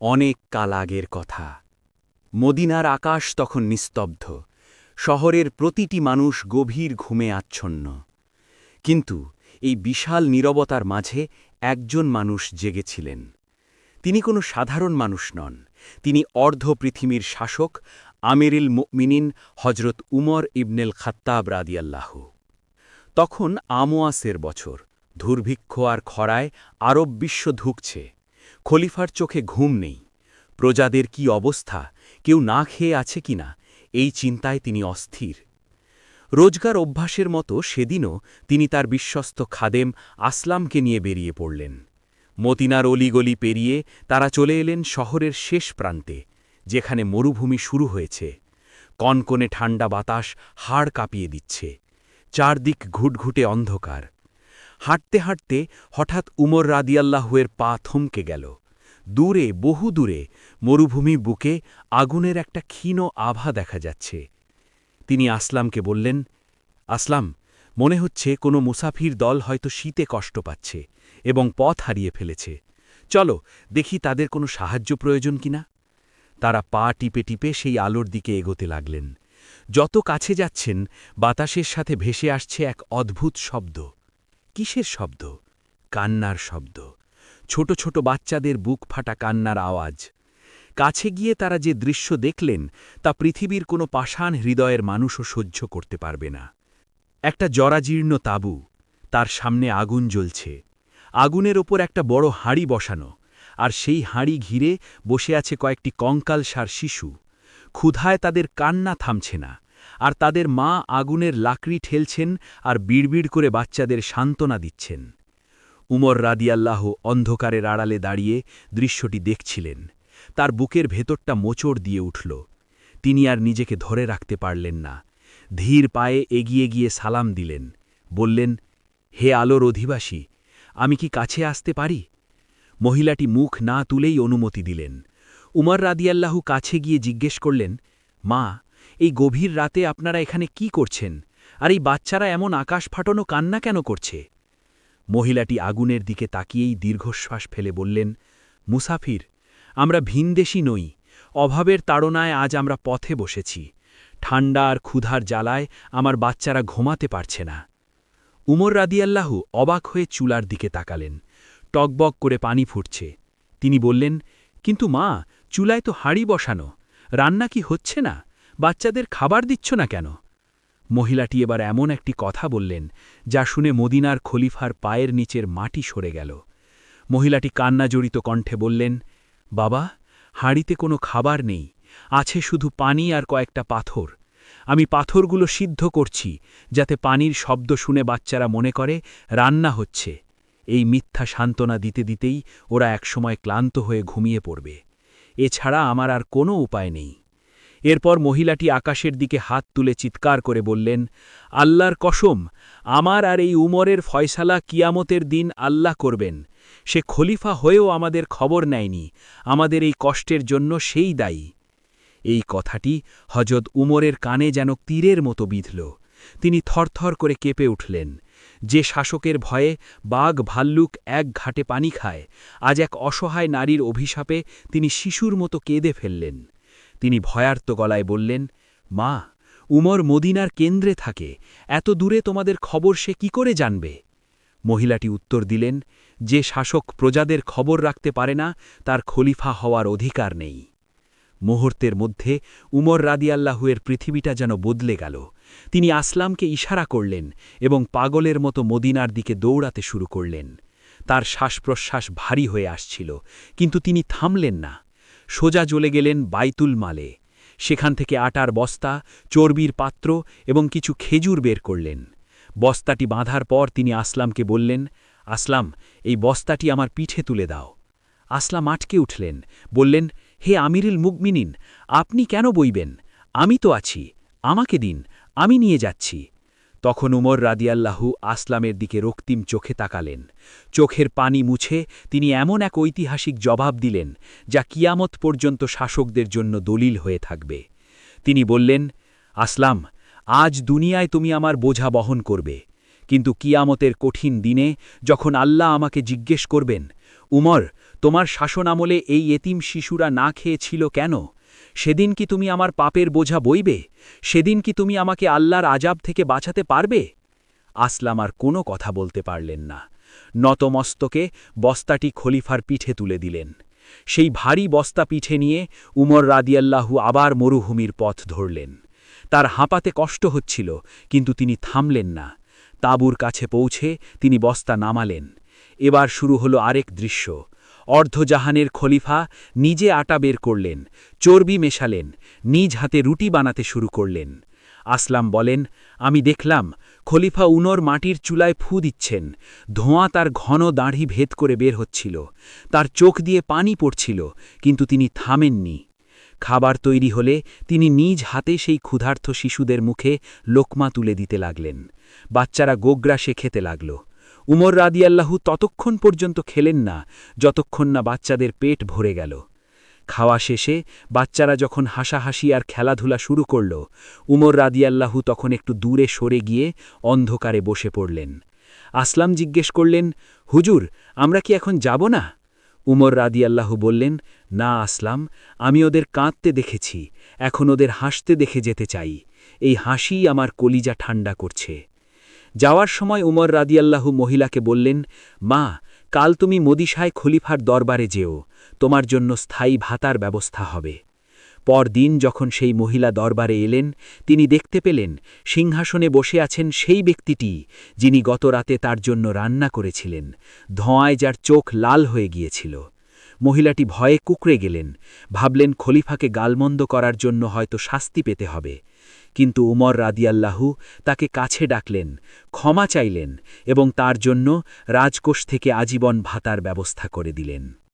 অনেক কাল আগের কথা। মদিনার আকাশ তখন নিস্তব্ধ। শহরের প্রতিটি মানুষ গভীর ঘুমে আচ্ছন্ন। কিন্তু এই বিশাল নীরবতার মাঝে একজন মানুষ জেগেছিলেন। তিনি কোনো সাধারণ মানুষ নন। তিনি অর্ধ পৃথিবীর শাসক আমিরিল মুমিনিন হজরত উমর ইবনেল খাত্তাব রাদিয়াল্লাহ। তখন আমোয়াসের বছর। দুর্ভিক্ষ আর খরায় আরব বিশ্ব ধুকছে। খলিফার চোখে ঘুম নেই। প্রজাদের কি অবস্থা? কেউ না খেয়ে আছে কিনা এই চিন্তায় তিনি অস্থির। রোজগার অভ্যাসের মতো সেদিনও তিনি তার বিশ্বস্ত খাদেম আসলামকে নিয়ে বেরিয়ে পড়লেন। মতিনার অলিগলি পেরিয়ে তারা চলে এলেন শহরের শেষ প্রান্তে, যেখানে মরুভূমি শুরু হয়েছে। কনকনে ঠান্ডা বাতাস হাড় কাঁপিয়ে দিচ্ছে। চারদিক ঘুটঘুটে অন্ধকার। হাঁটতে হাঁটতে হঠাৎ উমর রাদিয়াল্লাহুয়ের পা থমকে গেল। দূরে, বহু দূরে, মরুভূমি বুকে আগুনের একটা ক্ষীণ আভা দেখা যাচ্ছে। তিনি আসলামকে বললেন, আসলাম, মনে হচ্ছে কোনো মুসাফির দল হয়তো শীতে কষ্ট পাচ্ছে এবং পথ হারিয়ে ফেলেছে। চলো, দেখি তাদের কোনো সাহায্য প্রয়োজন কিনা? তারা পা টিপে টিপে সেই আলোর দিকে এগোতে লাগলেন। যত কাছে যাচ্ছেন, বাতাসের সাথে ভেসে আসছে এক অদ্ভুত শব্দ। কিসের শব্দ? কান্নার শব্দ। ছোট ছোট বাচ্চাদের বুক ফাটা কান্নার আওয়াজ। কাছে গিয়ে তারা যে দৃশ্য দেখলেন, তা পৃথিবীর কোনো পাষাণ হৃদয়ের মানুষও সহ্য করতে পারবে না। একটা জরাজীর্ণ তাঁবু, তার সামনে আগুন জ্বলছে। আগুনের ওপর একটা বড় হাঁড়ি বসানো, আর সেই হাঁড়ি ঘিরে বসে আছে কয়েকটি কঙ্কালসার শিশু। ক্ষুধায় তাদের কান্না থামছে না। আর তাদের মা আগুনের লাকড়ি ঠেলছেন আর বিড়বিড় করে বাচ্চাদের সান্ত্বনা দিচ্ছেন। উমর রাদিয়াল্লাহ অন্ধকারের আড়ালে দাঁড়িয়ে দৃশ্যটি দেখছিলেন। তার বুকের ভেতরটা মোচড় দিয়ে উঠল। তিনি আর নিজেকে ধরে রাখতে পারলেন না। ধীর পায়ে এগিয়ে গিয়ে সালাম দিলেন। বললেন, হে আলোর অধিবাসী, আমি কি কাছে আসতে পারি? মহিলাটি মুখ না তুলেই অনুমতি দিলেন। উমর রাদিয়াল্লাহু কাছে গিয়ে জিজ্ঞেস করলেন, মা এই গভীর রাতে আপনারা এখানে কি করছেন? আর এই বাচ্চারা এমন আকাশ ফাটানো কান্না কেন করছে? মহিলাটি আগুনের দিকে তাকিয়েই দীর্ঘশ্বাস ফেলে বললেন, মুসাফির, আমরা ভিনদেশী নই। অভাবের তাড়নায় আজ আমরা পথে বসেছি। ঠান্ডা আর ক্ষুধার জ্বালায় আমার বাচ্চারা ঘুমাতে পারছে না। উমর রাদিয়াল্লাহু অবাক হয়ে চুলার দিকে তাকালেন। টকবক করে পানি ফুটছে। তিনি বললেন, কিন্তু মা, চুলায় তো হাড়ি বসানো। রান্না কি হচ্ছে না? বাচ্চাদের খাবার দিচ্ছ না কেন? মহিলাটি এবার এমন একটি কথা বললেন, যা শুনে মদিনার খলিফার পায়ের নিচের মাটি সরে গেল। মহিলাটি কান্না জড়িত কণ্ঠে বললেন, বাবা, হাঁড়িতে কোনো খাবার নেই, আছে শুধু পানি আর কয়েকটা পাথর। আমি পাথরগুলো সিদ্ধ করছি, যাতে পানির শব্দ শুনে বাচ্চারা মনে করে, রান্না হচ্ছে। এই মিথ্যা সান্ত্বনা দিতে দিতেই ওরা একসময় ক্লান্ত হয়ে ঘুমিয়ে পড়বে। এছাড়া আমার আর কোনো উপায় নেই। এরপর মহিলাটি আকাশের দিকে হাত তুলে চিৎকার করে বললেন, আল্লাহর কসম, আমার আর এই উমরের ফয়সালা কিয়ামতের দিন আল্লাহ করবেন। সে খলিফা হয়েও আমাদের খবর নেয়নি, আমাদের এই কষ্টের জন্য সেই দায়ী এই কথাটি হজরত উমরের কানে যেন তীরের মতো বিঁধল। তিনি থরথর করে কেঁপে উঠলেন। যে শাসকের ভয়ে বাঘ ভাল্লুক এক ঘাটে পানি খায়, আজ এক অসহায় নারীর অভিশাপে তিনি শিশুর মতো কেঁদে ফেললেন। তিনি ভয়ার্ত গলায় বললেন, মা, উমর মদিনার কেন্দ্রে থাকে, এত দূরে তোমাদের খবর সে কি করে জানবে? মহিলাটি উত্তর দিলেন, যে শাসক প্রজাদের খবর রাখতে পারে না, তার খলিফা হওয়ার অধিকার নেই। মুহূর্তের মধ্যে উমর রাদিয়াল্লাহুয়ের পৃথিবীটা যেন বদলে গেল। তিনি আসলামকে ইশারা করলেন এবং পাগলের মতো মদিনার দিকে দৌড়াতে শুরু করলেন। তার শ্বাস প্রশ্বাস ভারী হয়ে আসছিল, কিন্তু তিনি থামলেন না। সোজা চলে গেলেন বাইতুল মালে। সেখান থেকে আটার বস্তা, চর্বির পাত্র এবং কিছু খেজুর বের করলেন। বস্তাটি বাঁধার পর তিনি আসলামকে বললেন, আসলাম, এই বস্তাটি আমার পিঠে তুলে দাও। আসলাম আটকে উঠলেন, বললেন, হে আমিরুল মুগমিনিন আপনি কেন বইবেন? আমি তো আছি, আমাকে দিন, আমি নিয়ে যাচ্ছি। তখন উমর রাদিয়াল্লাহু আসলামের দিকে রক্তিম চোখে তাকালেন। চোখের পানি মুছে তিনি এমন এক ঐতিহাসিক জবাব দিলেন, যা কিয়ামত পর্যন্ত শাসকদের জন্য দলিল হয়ে থাকবে। তিনি বললেন, আসলাম, আজ দুনিয়ায় তুমি আমার বোঝা বহন করবে। কিন্তু কিয়ামতের কঠিন দিনে যখন আল্লাহ আমাকে জিজ্ঞেস করবেন, উমর, তোমার শাসন আমলে এই এতিম শিশুরা না খেয়েছিল কেন সেদিন কি তুমি আমার পাপের বোঝা বইবে? সেদিন কি তুমি আমাকে আল্লাহর আজাব থেকে বাঁচাতে পারবে? আসলাম আর কোনো কথা বলতে পারলেন না। নতমস্তকে বস্তাটি খলিফার পিঠে তুলে দিলেন। সেই ভারী বস্তা পিঠে নিয়ে উমর রাদিয়াল্লাহু আবার মরুভূমির পথ ধরলেন। তার হাঁপাতে কষ্ট হচ্ছিল, কিন্তু তিনি থামলেন না। তাঁবুর কাছে পৌঁছে তিনি বস্তা নামালেন। এবার শুরু হলো আরেক দৃশ্য। অর্ধজাহানের খলিফা নিজে আটা বের করলেন, চর্বি মেশালেন, নিজ হাতে রুটি বানাতে শুরু করলেন। আসলাম বলেন, আমি দেখলাম, খলিফা উনর মাটির চুলায় ফু দিচ্ছেন, ধোঁয়া তার ঘন দাঁড়ি ভেদ করে বের হচ্ছিল, তার চোখ দিয়ে পানি পড়ছিল, কিন্তু তিনি থামেননি। খাবার তৈরি হলে তিনি নিজ হাতে সেই ক্ষুধার্থ শিশুদের মুখে লোকমা তুলে দিতে লাগলেন। বাচ্চারা গোগ্রাসে খেতে লাগল। উমর রাদিয়াল্লাহু ততক্ষণ পর্যন্ত খেলেন না, যতক্ষণ না বাচ্চাদের পেট ভরে গেল। খাওয়া শেষে বাচ্চারা যখন হাসাহাসি আর খেলাধুলা শুরু করল, উমর রাদিয়াল্লাহু তখন একটু দূরে সরে গিয়ে অন্ধকারে বসে পড়লেন। আসলাম জিজ্ঞেস করলেন, হুজুর, আমরা কি এখন যাব না? উমর রাদিয়াল্লাহু বললেন, না আসলাম, আমি ওদের কাঁদতে দেখেছি, এখন ওদের হাসতে দেখে যেতে চাই। এই হাসিই আমার কলিজা ঠান্ডা করছে। যাওয়ার সময় উমর রাদিয়াল্লাহু মহিলাকে বললেন, মা, কাল তুমি মদিশায় খলিফার দরবারে যেও, তোমার জন্য স্থায়ী ভাতার ব্যবস্থা হবে। পরদিন যখন সেই মহিলা দরবারে এলেন, তিনি দেখতে পেলেন, সিংহাসনে বসে আছেন সেই ব্যক্তিটি, যিনি গত রাতে তার জন্য রান্না করেছিলেন, ধোঁয়ায় যার চোখ লাল হয়ে গিয়েছিল। মহিলাটি ভয়ে কুকড়ে গেলেন, ভাবলেন খলিফাকে গালমন্দ করার জন্য হয়তো শাস্তি পেতে হবে। কিন্তু উমর রাদিয়াল্লাহু তাকে কাছে ডাকলেন, ক্ষমা চাইলেন এবং তার জন্য রাজকোষ থেকে আজীবন ভাতার ব্যবস্থা করে দিলেন।